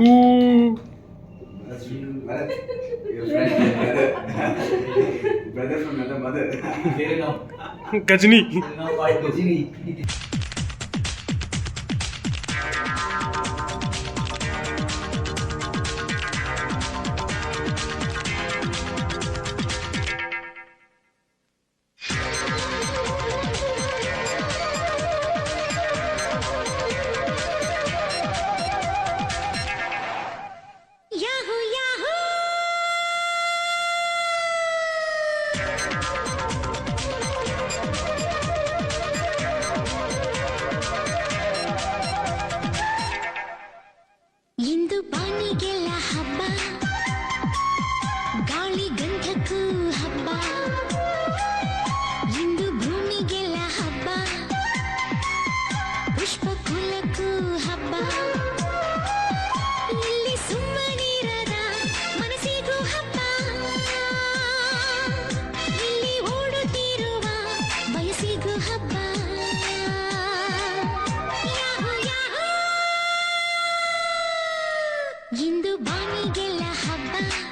Ooh. That's your brother. Your friend, brother. brother from another mother. Kajni. Kajni. we ಇಂದು ಬಾನಿಗೆಲ್ಲ ಹಬ್ಬ.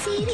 City.